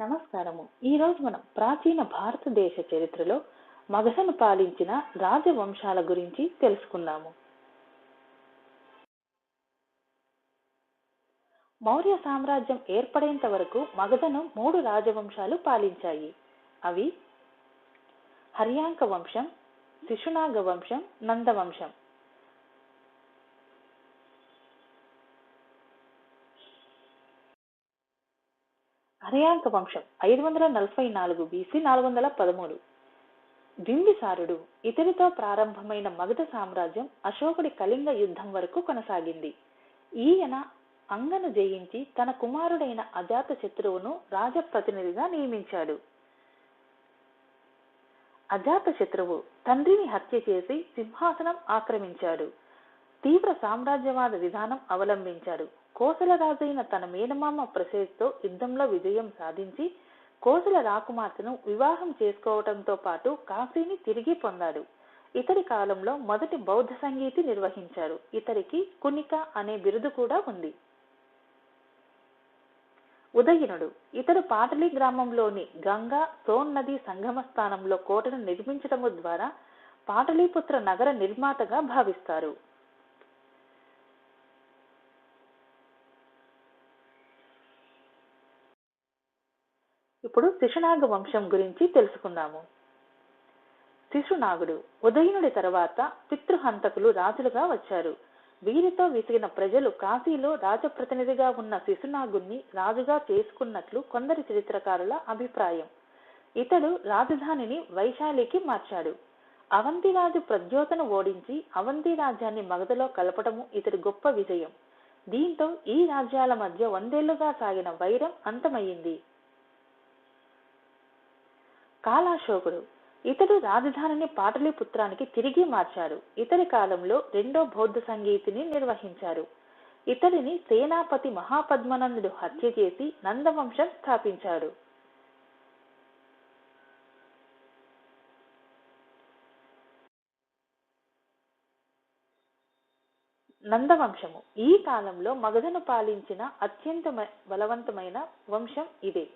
నమస్కారము. ఈరోజు మనం ప్రాచీన భారతదేశ చరిత్రలో మగధను పాలించిన రాజవంశాల గురించి తెలుసుకుందాము. మౌర్య సామ్రాజ్యం ఏర్పడేంత వరకు మగధను మూడు రాజవంశాలు పాలించాయి. అవి హర్యాంక వంశం శిశునాగ వంశం నందవంశం. హర్యాంక వంశం ఐదు వందల నలభై నాలుగు బీసీ నాలుగు వందల పదమూడు. బింబిసారుడు ఇతడితో ప్రారంభమైన మగధ సామ్రాజ్యం అశోకుడి కళింగ యుద్ధం వరకు కొనసాగింది. ఈయన అంగను జయించి తన కుమారుడైన అజాత శత్రువును రాజప్రతినిధిగా నియమించాడు. అజాత శత్రువు తండ్రిని హత్య చేసి సింహాసనం ఆక్రమించాడు. తీవ్ర సామ్రాజ్యవాద విధానం అవలంబించాడు. కోసలరాజైన తన మేనమామ ప్రసేజ్తో యుద్ధంలో విజయం సాధించి కోసల రాకుమార్తెను వివాహం చేసుకోవడంతో పాటు కాశీని తిరిగి పొందాడు. ఇతడి కాలంలో మొదటి బౌద్ధ సంగీతి నిర్వహించారు. ఇతడికి కునిక అనే బిరుదు కూడా ఉంది. ఉదయనుడు ఇతడు పాటలి గ్రామంలోని గంగా సోన్ నది సంగమ స్థానంలో కోటను నిర్మించడము ద్వారా పాటలీపుత్ర నగర నిర్మాతగా భావిస్తారు. ఇప్పుడు శిశునాగ వంశం గురించి తెలుసుకుందాము. శిశునాగుడు ఉదయనుడి తర్వాత పితృహంతకులు రాజులుగా వచ్చారు. వీరితో విసిగిన ప్రజలు కాశీలో రాజప్రతినిధిగా ఉన్న శిశునాగుణ్ణి రాజుగా చేసుకున్నట్లు కొందరి చరిత్రకారుల అభిప్రాయం. ఇతడు రాజధానిని వైశాలికి మార్చాడు. అవంతిరాజు ప్రద్యోతను ఓడించి అవంతి రాజ్యాన్ని మగధలో కలపడము ఇతడి గొప్ప విజయం. దీంతో ఈ రాజ్యాల మధ్య వందేళ్ళుగా సాగిన వైరం అంతమయ్యింది. కాలాశోకుడు ఇతడు రాజధానిని పాటలీపుత్రానికి తిరిగి మార్చారు ఇతడి కాలంలో రెండో బౌద్ధ సంగీతిని నిర్వహించారు. ఇతడిని సేనాపతి మహాపద్మనందుడు హత్య చేసి నందవంశం స్థాపించాడు. నందవంశము. ఈ కాలంలో మగధను పాలించిన అత్యంత బలవంతమైన వంశం ఇదే.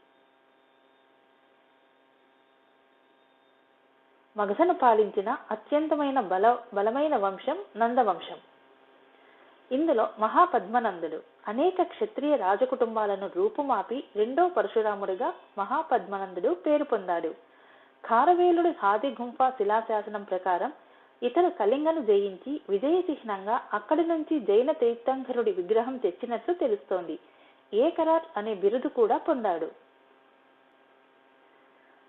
మగధను పాలించిన అత్యంతమైన బల బలమైన వంశం నందవంశం. ఇందులో మహాపద్మనందుడు అనేక క్షత్రియ రాజకుటుంబాలను రూపుమాపి రెండో పరశురాముడిగా మహాపద్మనందుడు పేరు పొందాడు. ఖారవేలుడి హాది గుంఫా శిలాశాసనం ప్రకారం ఇతడు కళింగను జయించి విజయ చిహ్నంగా అక్కడి నుంచి జైన తీర్థంకరుడి విగ్రహం తెచ్చినట్లు తెలుస్తోంది. ఏకరార్ అనే బిరుదు కూడా పొందాడు.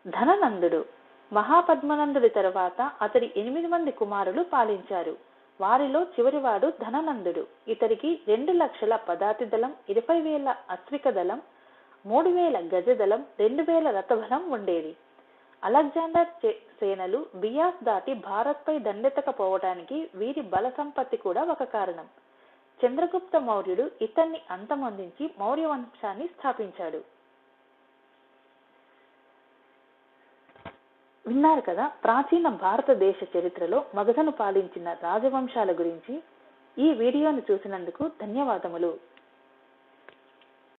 ధననందుడు మహాపద్మనందుడి తరువాత అతడి ఎనిమిది మంది కుమారులు పాలించారు. వారిలో చివరివాడు ధననందుడు. ఇతడికి రెండు లక్షల పదాతి దళం ఇరవై వేల అశ్విక దళం మూడు వేల గజదళం రెండు వేల రథబలం ఉండేది అలెగ్జాండర్ సేనలు బియాస్ దాటి భారత్పై దండెత్తకపోవటానికి వీరి బల సంపత్తి కూడా ఒక కారణం. చంద్రగుప్త మౌర్యుడు ఇతన్ని అంతమొందించి మౌర్య వంశాన్ని స్థాపించాడు. విన్నారు కదా ప్రాచీన భారతదేశ చరిత్రలో మగధను పాలించిన రాజవంశాల గురించి ఈ వీడియోను చూసినందుకు ధన్యవాదములు.